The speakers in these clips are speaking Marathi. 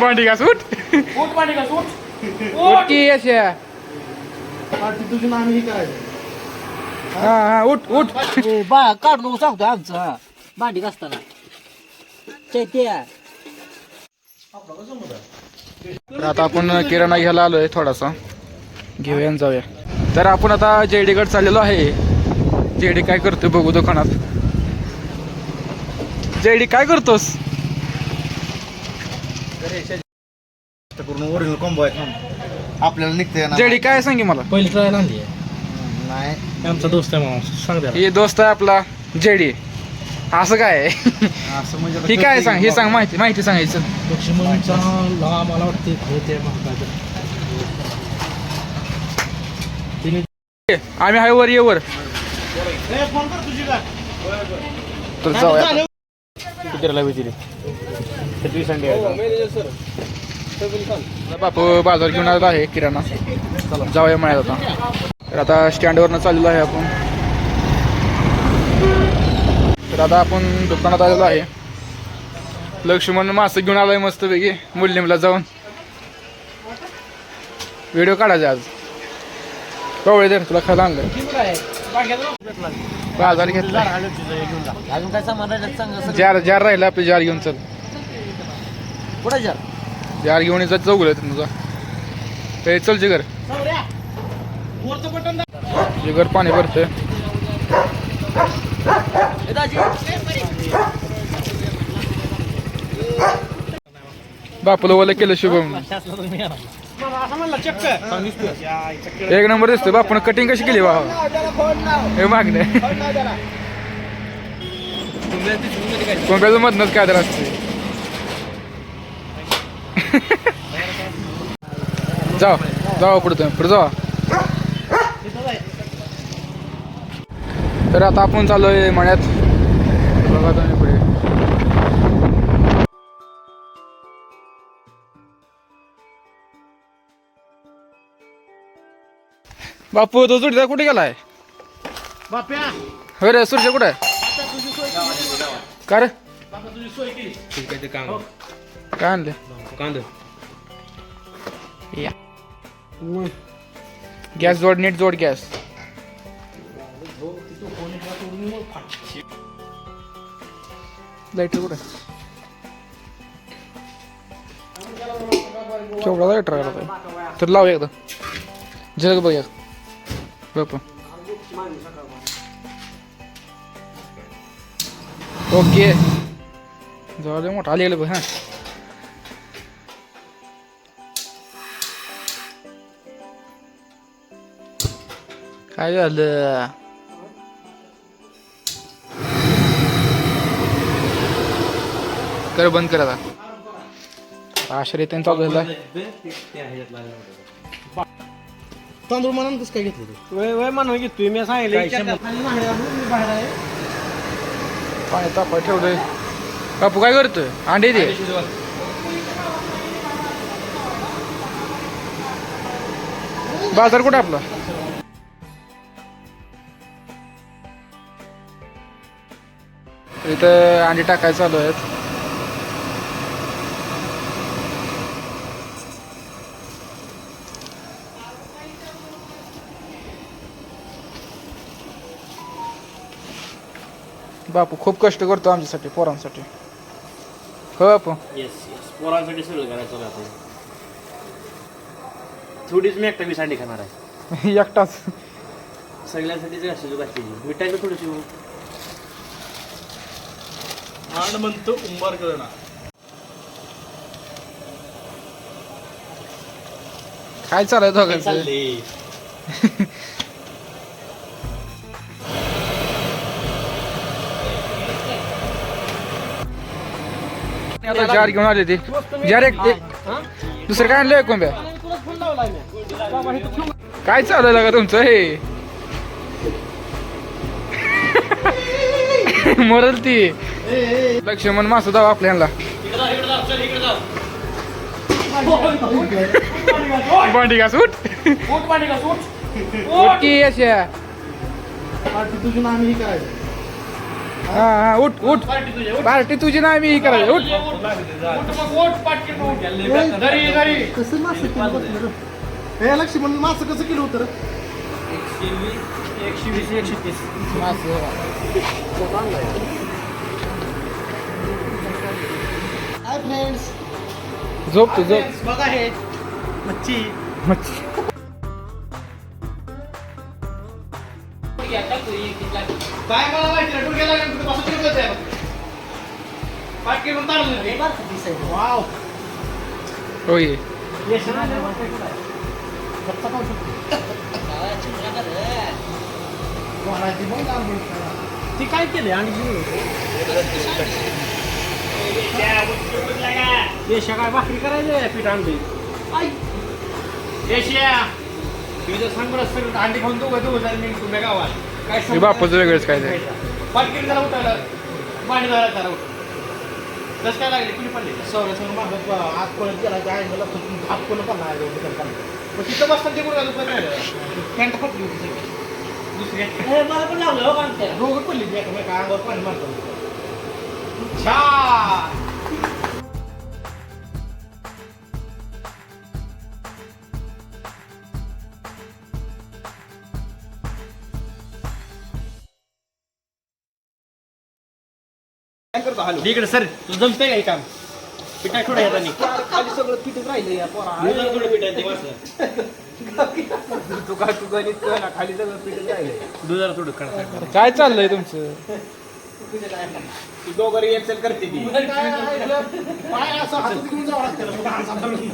भांडी घास उठ. उठ की यश तुझं हा हा उठ उठ बा काढ नको सांगतो आमचं हा भांडी घासताना चैत्या तर आता आपण किराणा घ्यायला आलोय थोडासा. घेऊया जाऊया. तर आपण आता जेडीकडे चाललेलो आहे. जेडी काय करतोय बघू दुकानात. जेडी काय करतोस? करून ओरिजिनल कॉम्बो आहे थांब. आपल्याला निघते ना. जेडी काय सांगे मला. पहिली ट्रायल आणली नाही. आमचा दोस्त आहे मामा सांग द्या हे दोस्त आहे आपला जेडी. असं काय आहे? असं म्हणजे आता ही काय सांग? हे. सांग माहिती माहिती सांगायचं. लक्ष्मणचा ला मला वाटते हे ते महाकाचं तिने आम्ही हाय वर ये वर. ए, फोन कर तुझी का तर जाऊया. कितीला होती किती संडे बापू बाजार घेऊन आलेला आहे किराणा. जाऊया मळ्यात आता. तर आता स्टँडवरनं चाललेलो आहे आपण. तर आता आपण दुकानात आलेलो आहे. लक्ष्मण मासं घेऊन आलोय मस्त पैकी मुलीमला जाऊन. व्हिडिओ काढायचा आज. कवळे दे तुला खायला आणलं बाजार घेतला? अजून काय सामान राहिलं सांग. जार जार राहिला आपली जार घेऊन चल. कुठं जा जार घेऊन येतात चौघ तुझा ते चल जिगर. जिगर पाणी दाजी. बापूला ओलं केलं शुभम. एक नंबर दिसतो बा आपण कटिंग कशी केली बा? हे मागणे कोंब्याचं मधनच काय तर असते जाओ जाऊ पुढे तुम्ही पुढे जावा. तर आता आपण चाललोय मळ्यात बघा तुम्ही बापू तो जोडीदार कुठे गेलाय? बाप्या! होय रे सुरजे कुठे? आहे का रे? ठीक आहे ते काम काय आणले? कांद. या. गॅस जोड नीट जोड गॅस. लाईटर कुठे? केवढा लाईटर तर लाव एकदा. जग बघ एक बापू ओके जाऊ दे मोठा आलेलं बघ हा काय झालं कर बंद कर आता आश्रय त्यांचा चालू झाला तांदूळ म्हणून कसं काय घेतलं तू? वय वय म्हणून तुम्ही मी सांगितलं पाणी तापा ठेवलंय. बापू काय करतोय? अंडे दे. बाजार कुठे आपला? इथं अंडी टाकायचं चालू आहेत. बापू खूप कष्ट करतो आमच्यासाठी पोरांसाठी. हो बापू. येस येस पोरांसाठी सगळं करायचं राहतं थोडीच मी एकटा मी सांडी खाणार आहे. एकटाच. सगळ्यांसाठीच घासायची घातली मिठायला थोडीशी हो. आण म्हणतो उंबार करणा काय चालू आहे दोघांचं चालले आता जार घेऊन आले ते. जार एक दुसरं काय आणलंय कोंब्या? काय चालू का तुमचं? हे. मरल ती. लक्ष्मण मासू दाव आपल्याला भांडी घास उठ. उठ की अशा. तुझं नाव हे करायचं हा हा उठ उठ पार्टी तुझी नाही मी ही करायची उठ कसं मासे किलो बसलं रे? हे कसं किलो होतं रे? एकशे वीस एकशे तीस हाय फ्रेंड्स झोप तू झोप बघा हे मच्छी मच्छी. काय मला माहिती नाही डोक्याला लागलं कुठं बसून ठेवलं ते. पाटकी म्हणून. वाव. होय. ती काय केले आणि देशा काय भाकरी करायची पीठ आणली एशिया तुझं सांग अंडी खाऊन दोघं दोघं जाईल मी तुम्ही गावात. काय हे बापाचं वेगळंच काय ते? पाटकी त्याला उठायला पाणी झाला त्याला उठ कसं काय लागले? कुणी पडले? सौरसंग मागत आत पळत गेला त्या आहे मला हात? कोण पण नाही मग तिथं बसताना ते कुठं दुखत नाही पॅन्ट फटली होती सगळी. दुसरी? मला पण लागलं हो काम त्याला दोघं पडली ती एकामेका अंगावर पाणी मारतो छान! इकडे सर तुझं जमतंय का हे काम? पिठाय थोडं येतानी खाली सगळं पीठच राहिलं या पोरा. दुधाला थोडं ते माणसं तू काय तू गणित कर ना खाली सगळं पीठच राहिलंय. दुधाला थोडं कळतं काय चाललंय तुमचं? ती दोघं करते ती पाय असं हातात घेऊन जावं लागतं रे, हात धरून.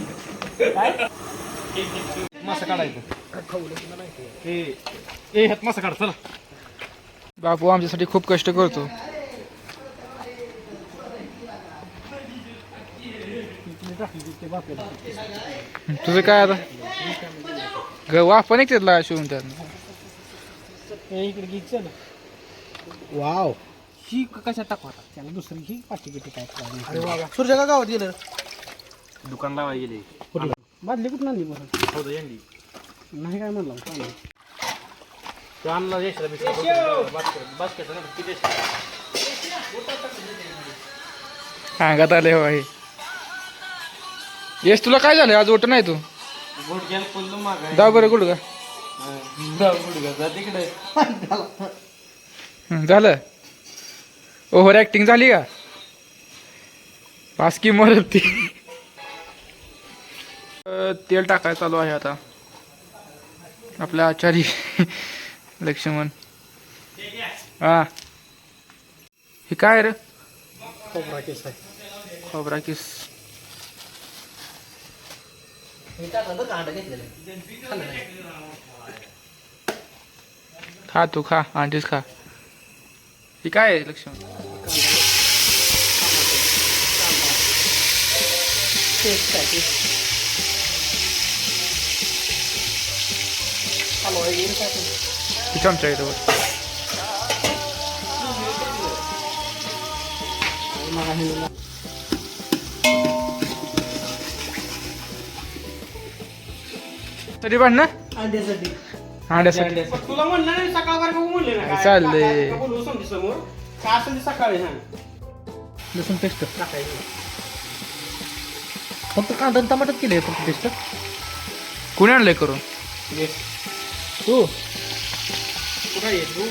मासा काढायचं. हे ए ह्यात मासा काढ चला. बापू आमच्यासाठी खूप कष्ट करतो. तुझं काय आता? ग वाफ पण एक त्यातला शिवून त्यात. इकडे घ्यायचं ना वाव. ही कशात टाकू आता? त्याला दुसरी ही पाचशे किती काय अरे वा सूर्या का गावात गेलं? दुकान लावायला गेले. बादली कुठं आणली बरं हो यांनी नाही काय म्हणलं? आणला सांगत आले हो आहे येस तुला काय झालं आज ओट नाही तू? पडलो जा बरं कुठं का तिकडे. हं, झालं? ओव्हर ऍक्टिंग झाली का? पास की मरत ती. अ, तेल टाकाय चालू आहे आता. आपल्या आचारी लक्ष्मण. हा. हे काय रे? खोबरा केस. आहे खोबरा किस मी टाकलं बरं का अंडा घेतलेलं खाल्लं नाही. खा तू खा अंडीच खा हे काय आहे लक्ष्मण. हे चमचा येतो तरी पण ना? अंड्यासाठी. अंड्यासाठी. तुला म्हणलं नाही सकाळ म्हणले ना काय? चाललंय. समजी समोर? काय असेल ते सकाळी लसूण पेस्ट. फक्त कांदा आणि टमाटर केले फक्त पेस्ट. कुणी आणलंय करून? तू. कुठं आहे तू?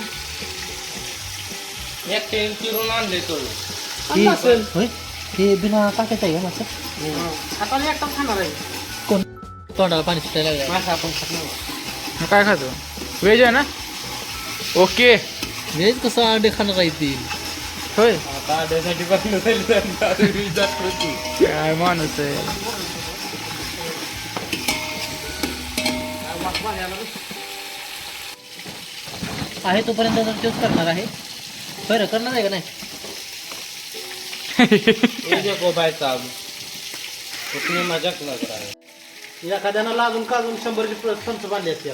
एक तेल चिरून आणले तो. आणलं असेल. होय? हे बिना टाकायचं आहे का आता मी एकटाच खाणार आहे. तोंडाला पाणी सुटायला लागलं. मासा आपण खाणार मग काय खातो? व्हेज आहे ना? ओके व्हेज कसं अंडे खाणार आहे ती? होय. आता आड्यासाठी होती काय माणूस आहे. आहे तोपर्यंत तर तोच करणार आहे. बरं करणार आहे का नाही? ये देखो भाई साहब उसने मजाक लग रहा है एखाद्यानं लागून काजून शंभरची संच बांधली असते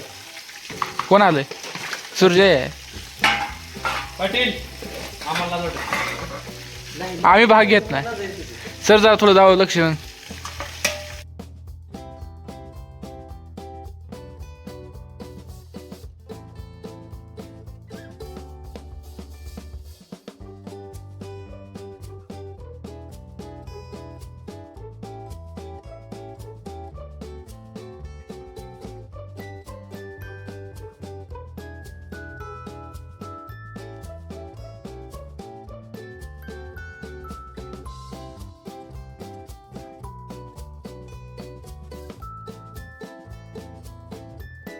कोण आलंय? सूर्य आहे. पाटील आम्हाला लोट आम्ही भाग घेत नाही. सर जरा थोडं जावं लक्ष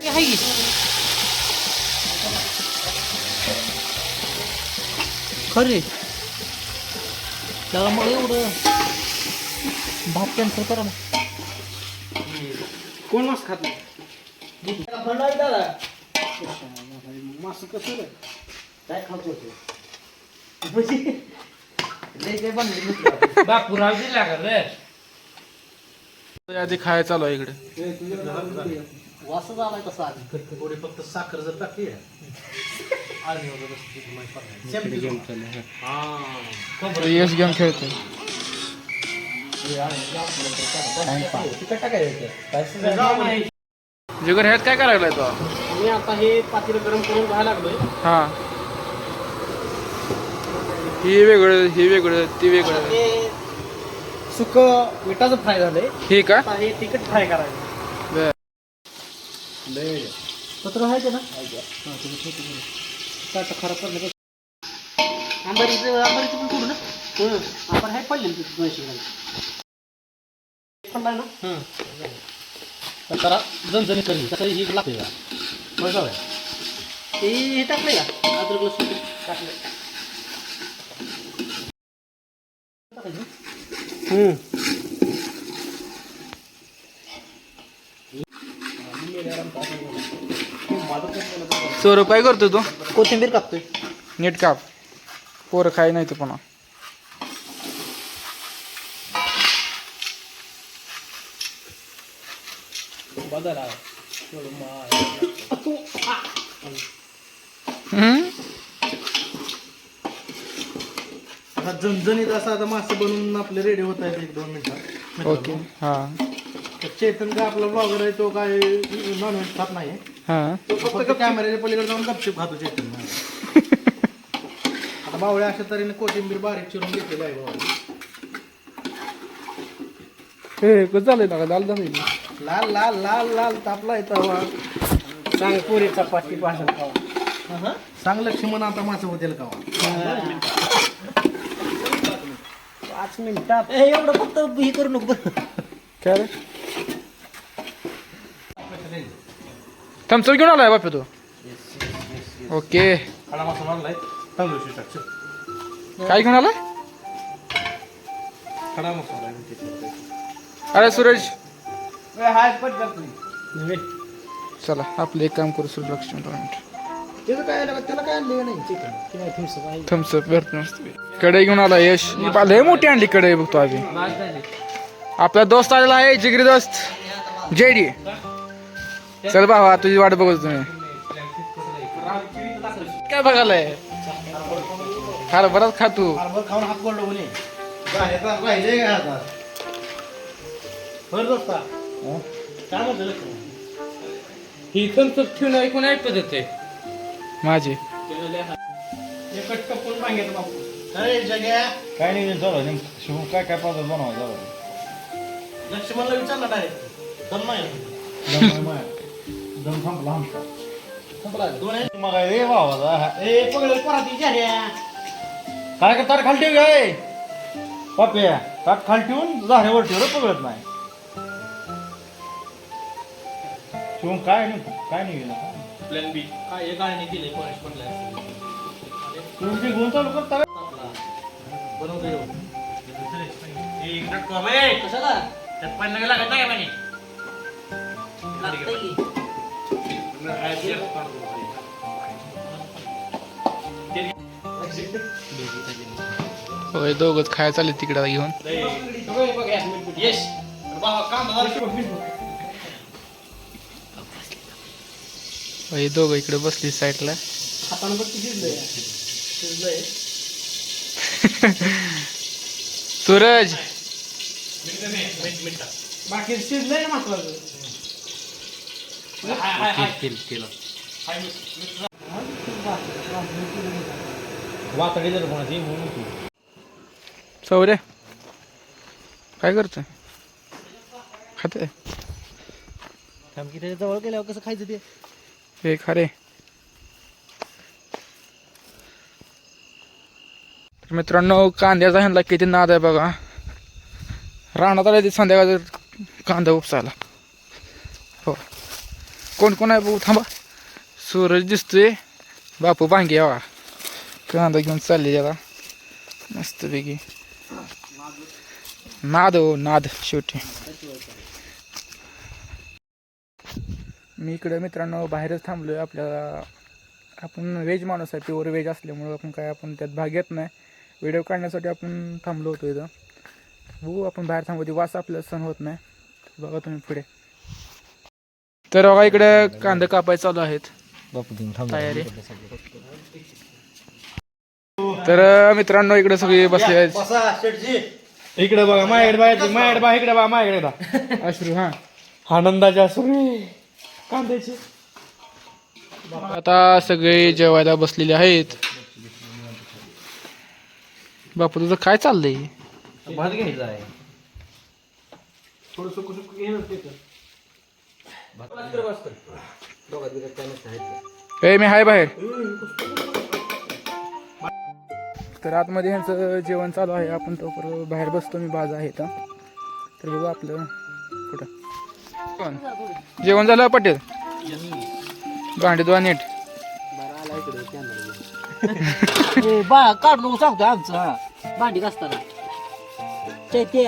की खरे. त्याला मग एवढं. भात कॅन्सल करा मग कोण मास खात नाही? मास कसं रे? काय खातो बापू राव दिला का रे आधी खायला चालू आहे इकडे. वासच आलाय तसा आधी. थोडी फक्त साखर जर टाकली यश गेम खेळतोय. जिगर ह्यात काय करायला तो? मी आता हे पातेलं गरम करून व्हायला लागलोय. हा. हे वेगळं हे वेगळं ते वेगळं. ते सुक मिठाचं फ्राय झालंय. हे का? आता हे तिखट फ्राय करायचं. पत्र आहे ना? काय खराब करण्याचं आंबारीचं आंबारीचं पण करू ना? आपण हे पडले दोनशे ग्राम. ना? तर जरा जणजणी करी. तसं ही लागते का? बघा हे हे टाकलंय का? अद्रक लसूण टाकलंय. सौरभ काय करतो तू? कोथिंबीर कापतोय. नीट काप. पोरं खाय नाही तर पुन्हा. बदल हम्म? आता झणझणीत असं आता मासे बनवून आपले रेडी होत आहेत एक दोन मिनिटात ओके. हा. चेतन काय आपला ब्लॉगर आहे तो काय नॉनव्हेज खात नाही. हा. तो फक्त कॅमेऱ्याच्या पलीकडे जाऊन गपचिप खातो चेतन आता बावळ्या अशा तऱ्हेने कोथिंबीर बारीक चिरून घेतलेली आहे बावळ्या. हे कसं झालंय ना दाल झालंय लाल लाल लाल लाल तापला येतो सांग पुरी चपाती भाषण खावा. सांग लक्ष्मण आता मासे होतील का पाच मिनिटात. ए, एवढं फक्त हे करू नको. काय थम्सअप घेऊन आलाय बापे तू. ओके. काय घेऊन आलाय? अरे सूरज चला आपलं एक काम करू सूरज लक्ष्मी थम्सअप भेटतो कडे घेऊन आला यश. मी लय मोठी आणली कडे बघतो आधी आपला दोस्त आलेला आहे जिगरी दोस्त. जेडी. चल भावा तुझी वाट बघतो तुम्ही. काय बघायलाय? खार बराच खा तू. खाऊन हात पडलो म्हणे राहिले राहिले काय आता बरं दोस्ता काय म्हणतो लक्ष्मण? ही थम्सअप ठेवून ऐकून ऐकत होते माझी. बापू अरे जग्या काय नाही शिव काय काय पदार्थ बनवायचा लक्ष्मणला विचारलं डायरेक्ट दम संपला आमचा संपला दोन आहे. मग रे भावा ए पगडे पराती झाल्या काय ताट खाली ठेव काय? पाप्या ताट खाली ठेवून झाल्यावर ठेव रे नाही. शिवून काय नाही काय नाही गेलं प्लॅन बी काय एक गाळणी दिले परेश पडल्या शिवून ते घेऊन चालू करता काय? बनवतो येऊ. कशाला? त्यात पाणी नका लागत नाही म्हणे? लागतंय की. होय दोघच खायला चालले तिकडे घेऊन. येस बाबा काम होय दोघं इकडे बसली साईडला. सूरज! बाकी शिजलंय ना महत्वाचं वातडी जर कोणाची म्हणून तू सौर्य काय करतोय? खाते. थांब त्याच्याजवळ गेल्यावर कसं खायचं ते हे खरे तर मित्रांनो कांद्याचा ह्यांना किती नाद आहे बघा. रानात आलं ते संध्याकाळ कांदा उपसायला. हो. कोण कोण आहे बघू थांबा. सूरज दिसतोय. बापू भांगे हवा कांदा घेऊन चालले जरा मस्तपैकी. नाद हो नाद शेवटी. मी इकडे मित्रांनो बाहेरच थांबलोय आपल्याला. आपण व्हेज माणूस आहे प्युअर व्हेज असल्यामुळं आपण काय आपण त्यात भाग घेत नाही. व्हिडिओ काढण्यासाठी आपण थांबलो होतो इथं. बघू आपण बाहेर थांबवते वास आपल्याला सण होत नाही. बघा तुम्ही पुढे. तर बघा इकडे कांदा कापाय चालू आहेत. तयारी. तर मित्रांनो इकडे सगळे बसले आहेत. इकडे बघा माझ्याकडे बघा माझ्याकडे बघा इकडे बघा माझ्याकडे बघा अश्रू हा. आनंदाचे अश्रू कांद्याचे. आता सगळे जेवायला बसलेले आहेत. बापू तुझं काय चाललंय? भात घ्यायचा आहे. ए मी हाय बाहेर. तर आतमध्ये ह्यांचं जेवण चालू आहे. आपण तो बाहेर बसतो. मी बाजा आहे तर बघू आपलं कुठं? जेवण झालं पटेल? भांडे दोन नीट. बा काढ नको सांगतो आमचं भांडी घासताना. ते ते.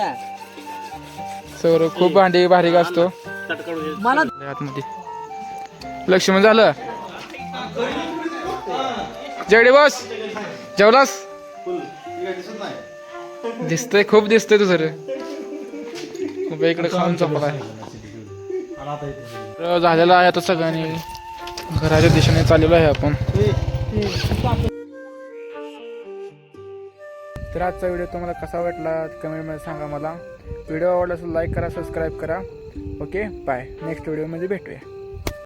सौर खूप भांडी भारी असतो मला आतमध्ये. लक्ष्मण झालं. जेवढे बस. जेवलास? दिसतंय खूप दिसतंय तुझं रे. खूप इकडे खाऊन चपला आहे झालेलं आहे आता सगळ्यांनी. घराच्या दिशेने चाललेलो आहे आपण. तर आजचा व्हिडिओ तुम्हाला कसा वाटला कमेंटमध्ये सांगा मला. व्हिडिओ आवडला असेल लाईक करा सबस्क्राईब करा. ओके बाय नेक्स्ट व्हिडिओमध्ये भेटूया